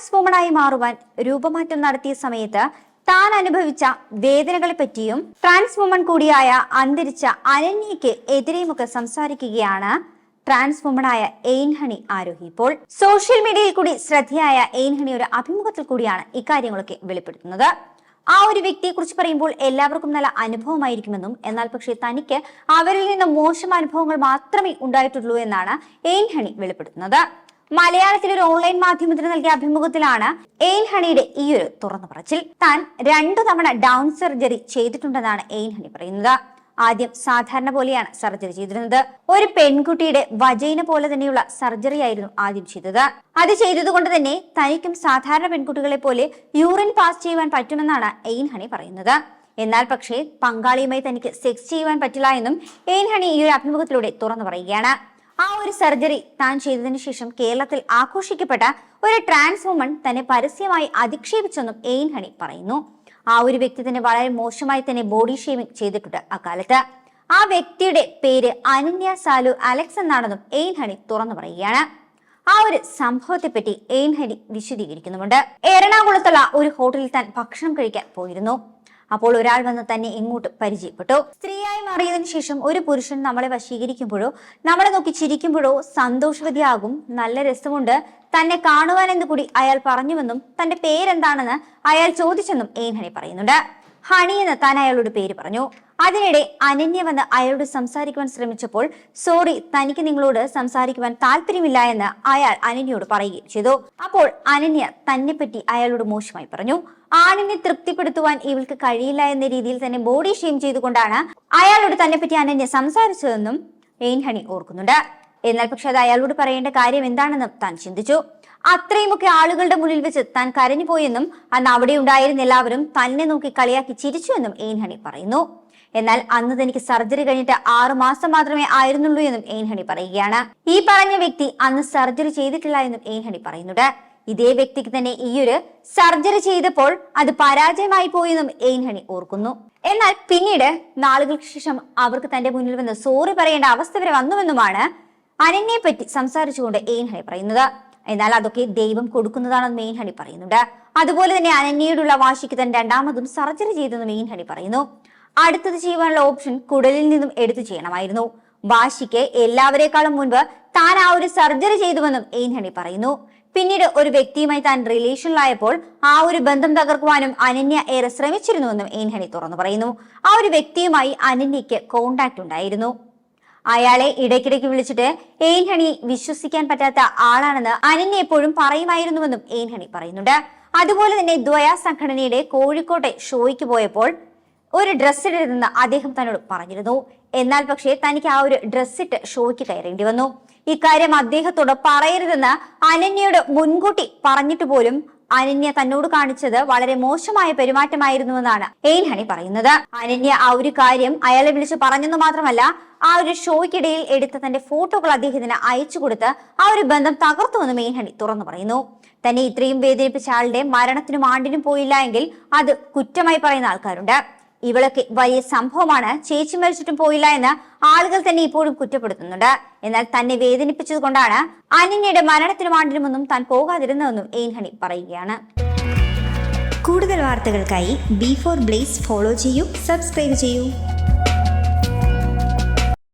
Trans വുമണായി മാറുവാൻ രൂപമാറ്റം നടത്തിയ സമയത്ത് താൻ അനുഭവിച്ച വേദനകളെ പറ്റിയും ട്രാൻസ് വുമൺ കൂടിയായ അന്തരിച്ച അനന്യയ്ക്ക് എതിരെയുമൊക്കെ സംസാരിക്കുകയാണ് ട്രാൻസ് വുമണായ എയിൻഹണി ആരോഹി. ഇപ്പോൾ സോഷ്യൽ മീഡിയയിൽ കൂടി ശ്രദ്ധയായ എയിൻഹണി ഒരു അഭിമുഖത്തിൽ കൂടിയാണ് ഇക്കാര്യങ്ങളൊക്കെ വെളിപ്പെടുത്തുന്നത്. ആ ഒരു വ്യക്തിയെ കുറിച്ച് പറയുമ്പോൾ എല്ലാവർക്കും നല്ല അനുഭവമായിരിക്കുമെന്നും എന്നാൽ പക്ഷേ തനിക്ക് അവരിൽ നിന്ന് മോശം അനുഭവങ്ങൾ മാത്രമേ ഉണ്ടായിട്ടുള്ളൂ എന്നാണ് എയിൻഹണി വെളിപ്പെടുത്തുന്നത്. മലയാളത്തിലെ ഒരു ഓൺലൈൻ മാധ്യമത്തിന് നൽകിയ അഭിമുഖത്തിലാണ് എയിൻ ഹണിയുടെ ഈ ഒരു തുറന്നു പറച്ചിൽ. താൻ രണ്ടു തവണ ഡൗൺ സർജറി ചെയ്തിട്ടുണ്ടെന്നാണ് എയിൻ ഹണി പറയുന്നത്. ആദ്യം സാധാരണ പോലെയാണ് സർജറി ചെയ്തിരുന്നത്. ഒരു പെൺകുട്ടിയുടെ വജൈന പോലെ തന്നെയുള്ള സർജറി ആയിരുന്നു ആദ്യം ചെയ്തത്. അത് ചെയ്തതുകൊണ്ട് തന്നെ തനിക്കും സാധാരണ പെൺകുട്ടികളെ പോലെ യൂറിൻ പാസ് ചെയ്യുവാൻ പറ്റുമെന്നാണ് എയിൻ ഹണി പറയുന്നത്. എന്നാൽ പക്ഷേ പങ്കാളിയുമായി തനിക്ക് സെക്സ് ചെയ്യുവാൻ പറ്റില്ല എന്നും എയിൻ ഹണി ഈ ഒരു അഭിമുഖത്തിലൂടെ തുറന്നു പറയുകയാണ്. ആ ഒരു സർജറി താൻ ചെയ്തതിനു ശേഷം കേരളത്തിൽ ആഘോഷിക്കപ്പെട്ട ഒരു ട്രാൻസ് വുമൺ തന്നെ പരസ്യമായി അധിക്ഷേപിച്ചെന്നും എയിൻ ഹണി പറയുന്നു. ആ ഒരു വ്യക്തി തന്നെ വളരെ മോശമായി തന്നെ ബോഡി ഷേമിംഗ് ചെയ്തിട്ടുണ്ട് അക്കാലത്ത്. ആ വ്യക്തിയുടെ പേര് അനന്യ സാലു അലക്സ് എന്നാണെന്നും എയിൻ ഹണി തുറന്നു പറയുകയാണ്. ആ ഒരു സംഭവത്തെപ്പറ്റി എയിൻ ഹണി വിശദീകരിക്കുന്നുമുണ്ട്. എറണാകുളത്തുള്ള ഒരു ഹോട്ടലിൽ താൻ ഭക്ഷണം കഴിക്കാൻ പോയിരുന്നു. അപ്പോൾ ഒരാൾ വന്ന് തന്നെ ഇങ്ങോട്ട് പരിചയപ്പെട്ടു. സ്ത്രീയായി മാറിയതിനു ശേഷം ഒരു പുരുഷൻ നമ്മളെ വശീകരിക്കുമ്പോഴോ നമ്മളെ നോക്കി ചിരിക്കുമ്പോഴോ സന്തോഷവതിയാകും. നല്ല രസമുണ്ട്. തന്നെ കാണുവാനെന്ന് കൂടി അയാൾ പറഞ്ഞുവെന്നും തന്റെ പേരെന്താണെന്ന് അയാൾ ചോദിച്ചെന്നും ഏൻഹണി പറയുന്നുണ്ട്. ഹണി എന്ന് താൻ അയാളോട് പേര് പറഞ്ഞു. അതിനിടെ അനന്യ വന്ന് അയാളോട് സംസാരിക്കുവാൻ ശ്രമിച്ചപ്പോൾ സോറി തനിക്ക് നിങ്ങളോട് സംസാരിക്കുവാൻ താല്പര്യമില്ല എന്ന് അയാൾ അനന്യയോട് പറയുകയും ചെയ്തു. അപ്പോൾ അനന്യ തന്നെ പറ്റി അയാളോട് മോശമായി പറഞ്ഞു. ആണിനെ തൃപ്തിപ്പെടുത്തുവാൻ ഇവൾക്ക് കഴിയില്ല എന്ന രീതിയിൽ തന്നെ ബോഡി ഷെയിം ചെയ്തുകൊണ്ടാണ് അയാളോട് തന്നെ പറ്റി അനന്യ സംസാരിച്ചതെന്നും എയിൻഹണി ഓർക്കുന്നുണ്ട്. എന്നാൽ പക്ഷെ അത് അയാളോട് പറയേണ്ട കാര്യം എന്താണെന്നും താൻ ചിന്തിച്ചു. അത്രയുമൊക്കെ ആളുകളുടെ മുന്നിൽ വെച്ച് താൻ കരഞ്ഞു പോയെന്നും അന്ന് അവിടെ ഉണ്ടായിരുന്ന എല്ലാവരും തന്നെ നോക്കി കളിയാക്കി ചിരിച്ചു എന്നും എയിൻഹണി പറയുന്നു. എന്നാൽ അന്ന് തനിക്ക് സർജറി കഴിഞ്ഞിട്ട് ആറു മാസം മാത്രമേ ആയിരുന്നുള്ളൂ എന്നും എയിൻഹണി പറയുകയാണ്. ഈ പറഞ്ഞ വ്യക്തി അന്ന് സർജറി ചെയ്തിട്ടില്ല എന്നും എയിൻഹണി പറയുന്നുണ്ട്. ഇതേ വ്യക്തിക്ക് തന്നെ ഈയൊരു സർജറി ചെയ്തപ്പോൾ അത് പരാജയമായി പോയെന്നും എയിൻഹണി ഓർക്കുന്നു. എന്നാൽ പിന്നീട് നാളുകൾക്ക് ശേഷം അവർക്ക് തന്റെ മുന്നിൽ വന്ന് സോറി പറയേണ്ട അവസ്ഥ വരെ വന്നുവെന്നുമാണ് അനന്യയെ പറ്റി സംസാരിച്ചുകൊണ്ട് എയിൻഹണി പറയുന്നത്. എന്നാൽ അതൊക്കെ ദൈവം കൊടുക്കുന്നതാണെന്ന് മെയിൻ ഹണി പറയുന്നുണ്ട്. അതുപോലെ തന്നെ അനന്യയോടുള്ള വാശിക്ക് തന്നെ രണ്ടാമതും സർജറി ചെയ്തെന്ന് മെയിൻ ഹണി പറയുന്നു. അടുത്തത് ചെയ്യുവാനുള്ള ഓപ്ഷൻ കുടലിൽ നിന്നും എടുത്തു ചെയ്യണമായിരുന്നു. വാശിക്ക് എല്ലാവരെക്കാളും മുൻപ് താൻ ആ ഒരു സർജറി ചെയ്തുവെന്നും എയിൻ ഹണി പറയുന്നു. പിന്നീട് ഒരു വ്യക്തിയുമായി താൻ റിലേഷനിലായപ്പോൾ ആ ഒരു ബന്ധം തകർക്കുവാനും അനന്യ ഏറെ ശ്രമിച്ചിരുന്നുവെന്നും എയിൻ ഹണി തുറന്നു പറയുന്നു. ആ ഒരു വ്യക്തിയുമായി അനന്യയ്ക്ക് കോണ്ടാക്ട് ഉണ്ടായിരുന്നു. അയാളെ ഇടയ്ക്കിടയ്ക്ക് വിളിച്ചിട്ട് എയിൻഹണി വിശ്വസിക്കാൻ പറ്റാത്ത ആളാണെന്ന് അനന്യ എപ്പോഴും പറയുമായിരുന്നുവെന്നും എയിൻഹണി പറയുന്നുണ്ട്. അതുപോലെ തന്നെ ദ്വയ സംഘടനയുടെ കോഴിക്കോട്ടെ ഷോയ്ക്ക് പോയപ്പോൾ ഒരു ഡ്രസ് ഇടരുതെന്ന് അദ്ദേഹം തന്നോട് പറഞ്ഞിരുന്നു. എന്നാൽ പക്ഷേ തനിക്ക് ആ ഒരു ഡ്രസ് ഇട്ട് ഷോയ്ക്ക് കയറേണ്ടി വന്നു. ഇക്കാര്യം അദ്ദേഹത്തോട് പറയരുതെന്ന് അനന്യയോട് മുൻകൂട്ടി പറഞ്ഞിട്ട് പോലും അനന്യ തന്നോട് കാണിച്ചത് വളരെ മോശമായ പെരുമാറ്റമായിരുന്നുവെന്നാണ് എയിൻ ഹണി പറയുന്നത്. അനന്യ ആ ഒരു കാര്യം അയാളെ വിളിച്ചു പറഞ്ഞെന്ന് മാത്രമല്ല ആ ഒരു ഷോയ്ക്കിടയിൽ എടുത്ത തന്റെ ഫോട്ടോകൾ അദ്ദേഹത്തിന് അയച്ചു കൊടുത്ത് ആ ഒരു ബന്ധം തകർത്തുവെന്ന് മെയിൻ ഹണി തുറന്നു പറയുന്നു. തന്നെ ഇത്രയും വേദനിപ്പിച്ച ആളുടെ മരണത്തിനും ആണ്ടിനും പോയില്ല എങ്കിൽ അത് കുറ്റമായി പറയുന്ന ആൾക്കാരുണ്ട്. ഇവളൊക്കെ വലിയ സംഭവമാണ്. ചേച്ചി മരിച്ചിട്ടും പോയില്ല എന്ന് ആളുകൾ തന്നെ ഇപ്പോഴും കുറ്റപ്പെടുത്തുന്നുണ്ട്. എന്നാൽ തന്നെ വേദനിപ്പിച്ചത് കൊണ്ടാണ് അനന്യയുടെ മരണത്തിനും ആണ്ടിനുമൊന്നും താൻ പോകാതിരുന്നതെന്നും എയിൻഹണി പറയുകയാണ്. കൂടുതൽ വാർത്തകൾക്കായി ബി ഫോർ ബ്ലേസ് ഫോളോ ചെയ്യൂ സബ്സ്ക്രൈബ് ചെയ്യൂ.